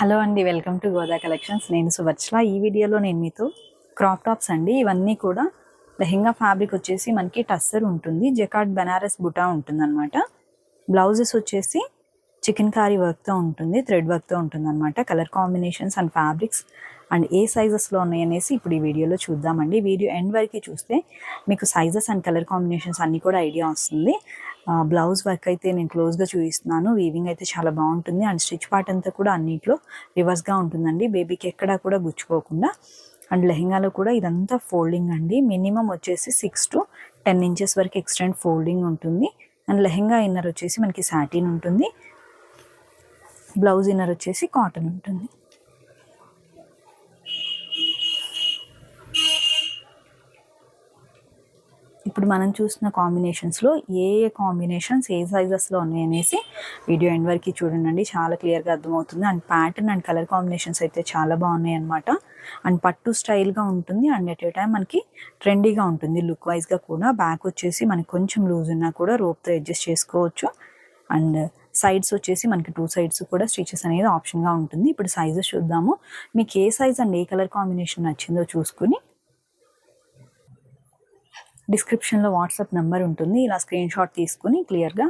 Hello అండి welcome to Goda collections. నేను సువర్చల. ఈ వీడియోలో నేను మీతో క్రాప్ టాప్స్ అండి. ఇవన్నీ కూడా లెహెంగా ఫ్యాబ్రిక్ వచ్చేసి మనకి టస్సర్ ఉంటుంది జకాట్ బెనారస్ బుటా ఉంటుంది అనమాట బ్లౌజెస్ వచ్చేసి చికెన్ కారీ వర్క్తో ఉంటుంది థ్రెడ్ వర్క్తో ఉంటుంది అనమాట colour combinations and fabrics and ఏ సైజెస్లో ఉన్నాయి అనేసి ఇప్పుడు ఈ వీడియోలో చూద్దామండి. వీడియో ఎండ్ వరకు చూస్తే మీకు సైజెస్ అండ్ కలర్ కాంబినేషన్స్ అన్నీ కూడా ఐడియా వస్తుంది. బ్లౌజ్ వర్క్ అయితే నేను క్లోజ్గా చూపిస్తున్నాను. వీవింగ్ అయితే చాలా బాగుంటుంది. అండ్ స్టిచ్ పార్ట్ అంతా కూడా అన్నిట్లో రివర్స్గా ఉంటుందండి. బేబీకి ఎక్కడా కూడా గుచ్చుకోకుండా అండ్ లెహెంగాలో కూడా ఇదంతా ఫోల్డింగ్ అండి. మినిమం వచ్చేసి సిక్స్ టు టెన్ ఇంచెస్ వరకు ఎక్స్టెండ్ ఫోల్డింగ్ ఉంటుంది. అండ్ లెహెంగా ఇన్నర్ వచ్చేసి మనకి సాటిన్ ఉంటుంది. బ్లౌజ్ ఇన్నర్ వచ్చేసి కాటన్ ఉంటుంది. ఇప్పుడు మనం చూసిన కాంబినేషన్స్లో ఏ ఏ కాంబినేషన్స్ ఏ సైజెస్లో ఉన్నాయి అనేసి వీడియో ఎండ్ వరకు చూడండి. చాలా క్లియర్గా అర్థమవుతుంది. And pattern and colour combinations అయితే చాలా బాగున్నాయి అనమాట అండ్ పట్టు స్టైల్గా ఉంటుంది. అండ్ ఎట్ ఏ టైం మనకి ట్రెండీగా ఉంటుంది. లుక్ వైజ్గా కూడా బ్యాక్ వచ్చేసి మనకి కొంచెం లూజ్ ఉన్నా కూడా రోప్తో అడ్జస్ట్ చేసుకోవచ్చు. అండ్ సైడ్స్ వచ్చేసి మనకి టూ సైడ్స్ కూడా స్టిచెస్ అనేది ఆప్షన్గా ఉంటుంది. ఇప్పుడు సైజెస్ చూద్దాము. మీకు ఏ సైజ్ అండ్ ఏ కలర్ కాంబినేషన్ నచ్చిందో చూసుకుని డిస్క్రిప్షన్లో వాట్సాప్ నెంబర్ ఉంటుంది. ఇలా స్క్రీన్ షాట్ తీసుకుని క్లియర్గా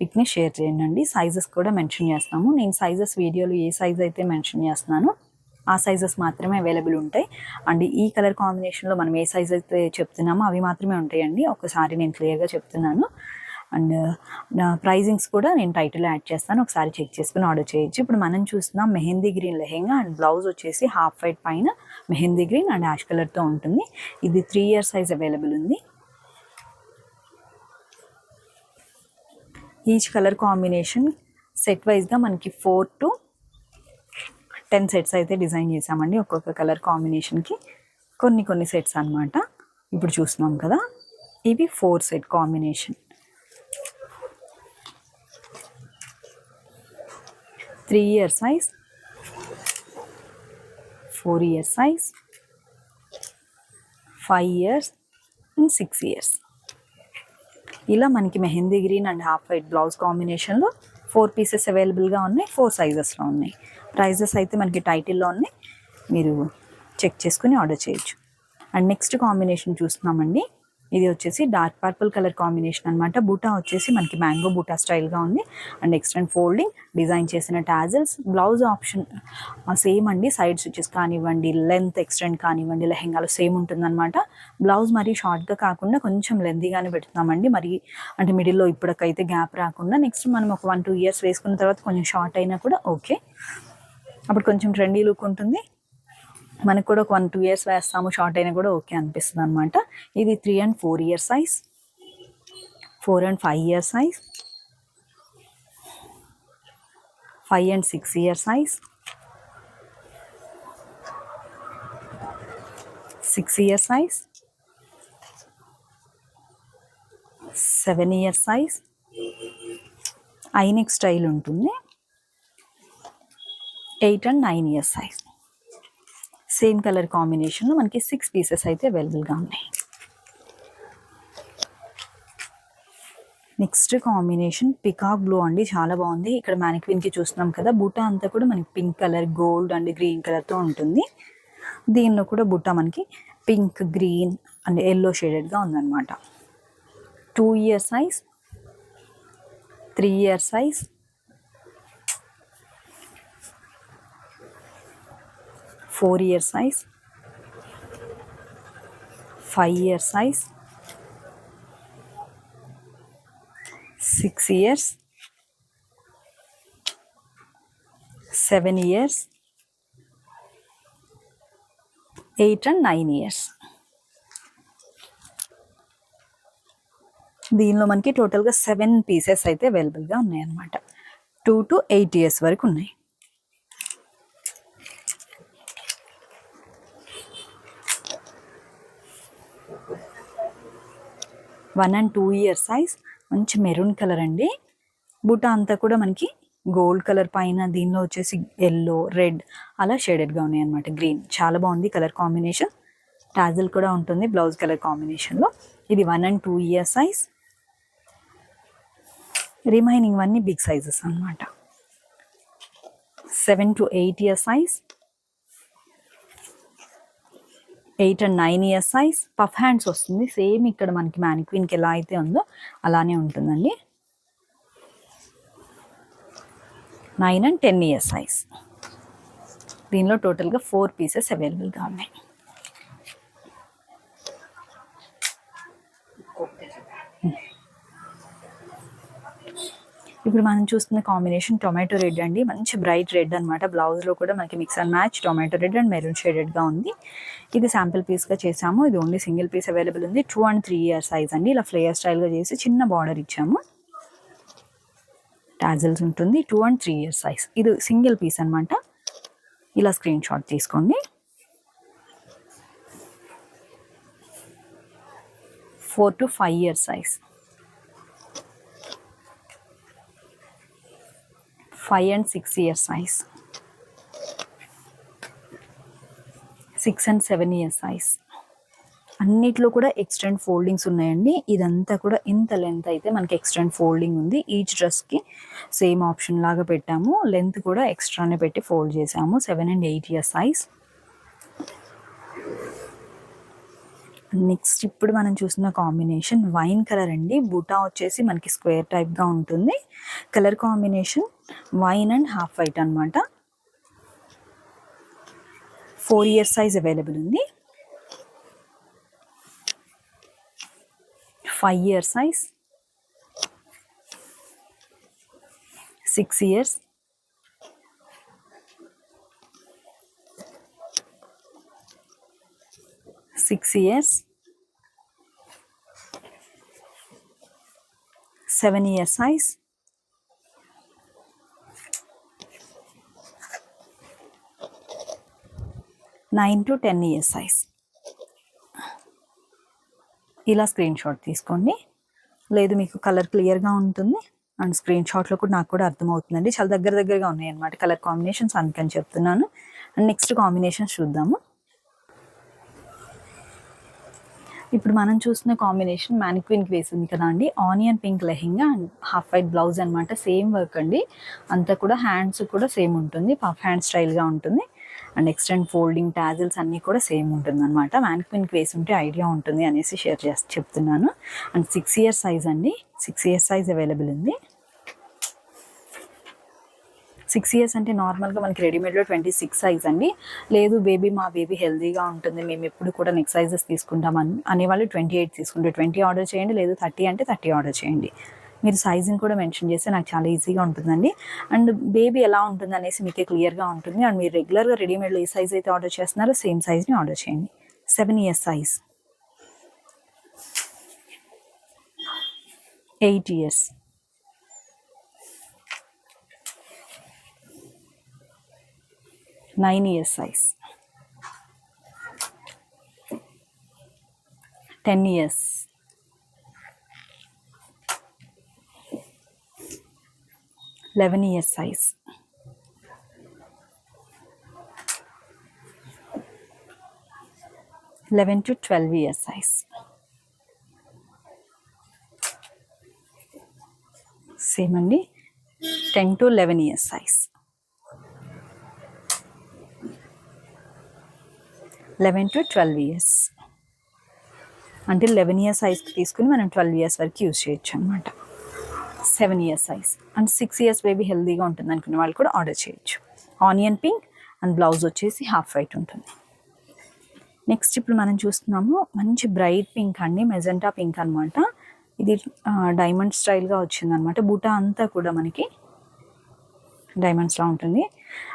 పిక్ని షేర్ చేయండి. సైజెస్ కూడా మెన్షన్ చేస్తాము. నేను సైజెస్ వీడియోలో ఏ సైజ్ అయితే మెన్షన్ చేస్తున్నానో ఆ సైజెస్ మాత్రమే అవైలబుల్ ఉంటాయి. అండ్ ఈ కలర్ కాంబినేషన్లో మనం ఏ సైజ్ అయితే చెప్తున్నామో అవి మాత్రమే ఉంటాయండి. ఒకసారి నేను క్లియర్గా చెప్తున్నాను. అండ్ నా ప్రైజింగ్స్ కూడా నేను టైటిల్ యాడ్ చేస్తాను. ఒకసారి చెక్ చేసుకుని ఆర్డర్ చేయొచ్చు. ఇప్పుడు మనం చూస్తున్నాం mehndi green lehenga and blouse వచ్చేసి హాఫ్ వైట్ పైన మెహందీ గ్రీన్ అండ్ యాష్ కలర్తో ఉంటుంది. ఇది త్రీ ఇయర్ సైజ్ అవైలబుల్ ఉంది. ఈచ్ కలర్ కాంబినేషన్ సెట్ వైజ్గా మనకి ఫోర్ టు టెన్ సెట్స్ అయితే డిజైన్ చేసామండి ఒక్కొక్క కలర్ కాంబినేషన్కి కొన్ని కొన్ని సెట్స్ అనమాట ఇప్పుడు చూస్తున్నాం కదా ఇవి four set combination three year size four year size five years and six years ఇలా మనకి mehndi green and half white blouse కాంబినేషన్లో ఫోర్ పీసెస్ అవైలబుల్గా ఉన్నాయి ఫోర్ సైజెస్లో ఉన్నాయి. ప్రైజెస్ అయితే మనకి టైటిల్లో ఉన్నాయి. మీరు చెక్ చేసుకుని ఆర్డర్ చేయొచ్చు. అండ్ నెక్స్ట్ కాంబినేషన్ చూస్తున్నామండి. ఇది వచ్చేసి డార్క్ పర్పుల్ కలర్ కాంబినేషన్ అనమాట బూటా వచ్చేసి మనకి మ్యాంగో బూటా స్టైల్గా ఉంది. అండ్ ఎక్స్టెండ్ ఫోల్డింగ్ డిజైన్ చేసిన టాజల్స్ బ్లౌజ్ ఆప్షన్ సేమ్ అండి. సైడ్ స్టిచెస్ కానివ్వండి లెంత్ ఎక్స్టెండ్ కానివ్వండి లెహెంగాలో సేమ్ ఉంటుందన్నమాట. బ్లౌజ్ మరీ షార్ట్గా కాకుండా కొంచెం లెంతీగానే పెడుతున్నామండి. మరి అంటే మిడిల్లో ఇప్పటికైతే గ్యాప్ రాకుండా నెక్స్ట్ మనం ఒక వన్ టూ ఇయర్స్ వేసుకున్న తర్వాత కొంచెం షార్ట్ అయినా కూడా ఓకే అప్పుడు కొంచెం ట్రెండీ లుక్ ఉంటుంది. మనకు కూడా ఒక వన్ టూ ఇయర్స్ వేస్తాము. షార్ట్ అయినా కూడా ఓకే అనిపిస్తుంది అనమాట ఇది three and four year size four and five year size five and six year size six year size seven year size ఐనిక్ style ఉంటుంది. Eight and nine years size same colour కాంబినేషన్లో మనకి six pieces అయితే అవైలబుల్గా ఉన్నాయి. Next combination peacock blue అండి చాలా బాగుంది. ఇక్కడ మ్యానిక్విన్కి చూస్తున్నాం కదా బుట్ట అంతా కూడా మనకి pink colour gold and green కలర్తో ఉంటుంది. దీనిలో కూడా బుట్ట మనకి పింక్ గ్రీన్ అండ్ ఎల్లో షేడెడ్గా ఉందన్నమాట. Two year size three year size four year size five year size six years seven years eight and nine years. దీనిలో మనకి టోటల్గా సెవెన్ పీసెస్ అయితే అవైలబుల్గా ఉన్నాయన్నమాట. టూ టు ఎయిట్ ఇయర్స్ వరకు ఉన్నాయి. One and two year size మంచి maroon colour అండి. బుట్ట అంతా కూడా మనకి గోల్డ్ కలర్ పైన దీనిలో వచ్చేసి ఎల్లో రెడ్ అలా షేడెడ్గా ఉన్నాయి అనమాట గ్రీన్ చాలా బాగుంది కలర్ కాంబినేషన్ టాజిల్ కూడా ఉంటుంది బ్లౌజ్ కలర్ కాంబినేషన్లో ఇది one and two year size remaining అన్నీ బిగ్ సైజెస్ అనమాట seven to eight year size eight and nine years size. Puff hands వస్తుంది. సేమ్ ఇక్కడ మనకి మ్యానిక్విన్కి ఎలా అయితే ఉందో అలానే ఉంటుందండి. Nine and ten years size. దీనిలో టోటల్గా ఫోర్ పీసెస్ అవైలబుల్గా ఉన్నాయి. ఇప్పుడు మనం చూస్తున్న కాంబినేషన్ టొమాటో రెడ్ అండి. మంచి బ్రైట్ రెడ్ అనమాట బ్లౌజ్లో కూడా మనకి mix and match tomato red and maroon షేడెడ్గా ఉంది. ఇది శాంపిల్ పీస్గా చేసాము. ఇది ఓన్లీ సింగిల్ పీస్ అవైలబుల్ ఉంది. Two and three year size అండి. ఇలా ఫ్లేయర్ స్టైల్గా చేసి చిన్న బార్డర్ ఇచ్చాము. టాజిల్స్ ఉంటుంది. Two and three year size ఇది సింగిల్ పీస్ అనమాట ఇలా స్క్రీన్ షాట్ తీసుకోండి. Four to five year size five and six years size. Six and seven years size. అన్నిట్లో కూడా ఎక్స్టెండ్ ఫోల్డింగ్స్ ఉన్నాయండి. ఇదంతా కూడా ఇంత లెంత్ అయితే మనకి ఎక్స్టెండ్ ఫోల్డింగ్ ఉంది. ఈచ్ డ్రెస్కి సేమ్ ఆప్షన్ లాగా పెట్టాము. లెంత్ కూడా ఎక్స్ట్రానే పెట్టి ఫోల్డ్ చేసాము. Seven and eight years size. Next ఇప్పుడు మనం చూసిన కాంబినేషన్ వైన్ కలర్ అండి. బూటా వచ్చేసి మనకి స్క్వేర్ టైప్గా ఉంటుంది. Colour combination wine and half white అనమాట ఫోర్ ఇయర్స్ సైజ్ అవైలబుల్ ఉంది. Five year size. Six years. Six years seven year size nine to ten years size ఇలా స్క్రీన్ షాట్ తీసుకోండి. లేదు మీకు కలర్ క్లియర్గా ఉంటుంది. అండ్ స్క్రీన్ షాట్లో కూడా నాకు కూడా అర్థమవుతుందండి. చాలా దగ్గర దగ్గరగా ఉన్నాయి అన్నమాట కలర్ కాంబినేషన్స్ అందుకని చెప్తున్నాను. అండ్ నెక్స్ట్ కాంబినేషన్స్ చూద్దాము. ఇప్పుడు మనం చూస్తున్న కాంబినేషన్ మ్యానిక్విన్కి వేసింది కదా అండి. Onion pink lehenga and half white blouse అనమాట సేమ్ వర్క్ అండి. అంతా కూడా హ్యాండ్స్ కూడా సేమ్ ఉంటుంది. పఫ్ హ్యాండ్ స్టైల్గా ఉంటుంది. అండ్ ఎక్స్టెండ్ ఫోల్డింగ్ టాజిల్స్ అన్నీ కూడా సేమ్ ఉంటుంది అనమాట మ్యానిక్విన్కి వేసి ఉంటే ఐడియా ఉంటుంది అనేసి షేర్ చేసి చెప్తున్నాను. అండ్ సిక్స్ ఇయర్ సైజ్ అండి. సిక్స్ ఇయర్స్ సైజ్ అవైలబుల్ ఉంది. సిక్స్ ఇయర్స్ అంటే నార్మల్గా మనకి రెడీమేడ్లో ట్వంటీ సిక్స్ సైజ్ అండి. లేదు బేబీ మా బేబీ హెల్తీగా ఉంటుంది మేము ఎప్పుడు కూడా నెక్స్ట్ సైజెస్ తీసుకుంటాం అని అనేవాళ్ళు ట్వంటీ ఎయిట్ తీసుకుంటే ట్వంటీ ఆర్డర్ చేయండి లేదు థర్టీ అంటే థర్టీ ఆర్డర్ చేయండి. మీరు సైజుని కూడా మెన్షన్ చేస్తే నాకు చాలా ఈజీగా ఉంటుందండి. అండ్ బేబీ ఎలా ఉంటుంది అనేసి మీకే క్లియర్గా ఉంటుంది. అండ్ మీరు రెగ్యులర్గా రెడీమేడ్లో ఏ సైజ్ అయితే ఆర్డర్ చేస్తున్నారో సేమ్ సైజ్ని ఆర్డర్ చేయండి. Seven years size. Eight years. nine years size ten years eleven years size eleven to twelve years size same అండి ten to eleven years size Eleven to twelve years అంటే eleven years సైజ్కి తీసుకుని మనం twelve years వరకు use చేయొచ్చు అనమాట seven years size and six years baby హెల్దీగా ఉంటుంది అనుకునే వాళ్ళు కూడా ఆర్డర్ చేయొచ్చు. ఆనియన్ పింక్ అండ్ బ్లౌజ్ వచ్చేసి హాఫ్ వైట్ ఉంటుంది. నెక్స్ట్ ఇప్పుడు మనం చూస్తున్నాము మంచి బ్రైట్ పింక్ అండి మెజెంటా పింక్ అనమాట ఇది డైమండ్ స్టైల్గా వచ్చింది అనమాట బూటా అంతా కూడా మనకి డైమండ్స్లా ఉంటుంది.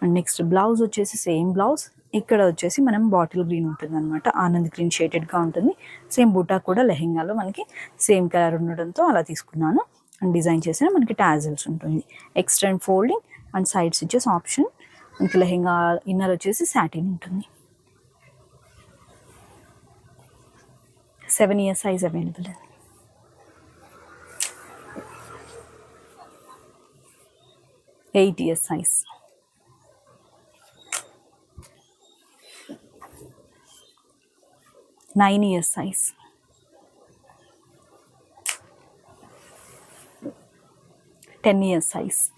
అండ్ నెక్స్ట్ బ్లౌజ్ వచ్చేసి సేమ్ బ్లౌజ్ ఇక్కడ వచ్చేసి మనం బాటిల్ గ్రీన్ ఉంటుంది అనమాట ఆనంద్ గ్రీన్ షేడెడ్గా ఉంటుంది. సేమ్ బూటా కూడా లెహెంగాలో మనకి సేమ్ కలర్ ఉండడంతో అలా తీసుకున్నాను. అండ్ డిజైన్ చేసిన మనకి టాజిల్స్ ఉంటుంది. ఎక్స్టెండ్ ఫోల్డింగ్ అండ్ సైడ్స్ వచ్చేసి ఆప్షన్. మనకి లెహెంగా ఇన్నర్ వచ్చేసి సాటిన్ ఉంటుంది. Seven years size available eight years size. nine years size. Ten years size.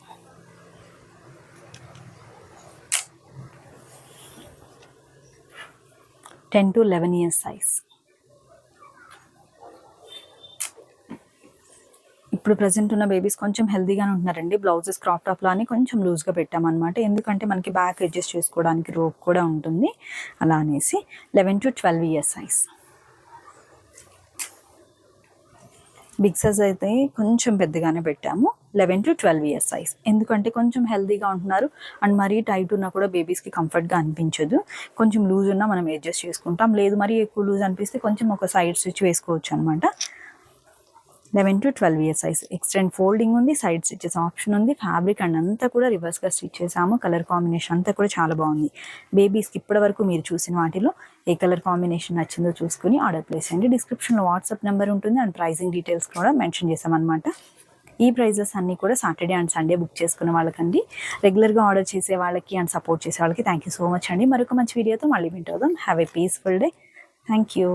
Ten to eleven years size. ఇప్పుడు ప్రజెంట్ ఉన్న బేబీస్ కొంచెం హెల్దీగానే ఉంటున్నారండి. బ్లౌజెస్ క్రాప్ టాప్ అని కొంచెం లూజ్గా పెట్టామన్నమాట. ఎందుకంటే మనకి బ్యాక్ అడ్జస్ట్ చేసుకోవడానికి రోప్ కూడా ఉంటుంది. అలా అనేసి eleven to twelve years size big size అయితే కొంచెం పెద్దగానే పెట్టాము. Eleven to twelve years size ఎందుకంటే కొంచెం హెల్తీగా ఉంటున్నారు. అండ్ మరీ టైట్ ఉన్నా కూడా బేబీస్కి కంఫర్ట్గా అనిపించదు. కొంచెం లూజ్ ఉన్నా మనం అడ్జస్ట్ చేసుకుంటాం. లేదు మరీ ఎక్కువ లూజ్ అనిపిస్తే కొంచెం ఒక సైడ్ స్విచ్ వేసుకోవచ్చు అనమాట eleven to twelve years size. Extend folding ఉంది సైడ్ స్టిచెస్ ఆప్షన్ ఉంది. ఫ్యాబ్రిక్ అండ్ అంతా కూడా రివర్స్గా స్టిచ్ చేసాము కలర్ కాంబినేషన్ అంతా కూడా చాలా బాగుంది. బేబీస్కి ఇప్పటి వరకు మీరు చూసిన వాటిలో ఏ కలర్ కాంబినేషన్ నచ్చిందో చూసుకుని ఆర్డర్ ప్లేస్ చేయండి. డిస్క్రిప్షన్లో వాట్సాప్ నెంబర్ ఉంటుంది అండ్ ప్రైజింగ్ డీటెయిల్స్ కూడా మెన్షన్ చేసామన్నమాట ఈ ప్రైజెస్ అన్నీ కూడా సాటర్డే అండ్ సండే బుక్ చేసుకున్న వాళ్ళకండి. రెగ్యులర్గా ఆర్డర్ చేసే వాళ్ళకి అండ్ సపోర్ట్ చేసే వాళ్ళకి థ్యాంక్ యూ సో మచ్ అండి. మరొక మంచి వీడియోతో మళ్ళీ మీట్ అవుదాం. Have a peaceful day thank you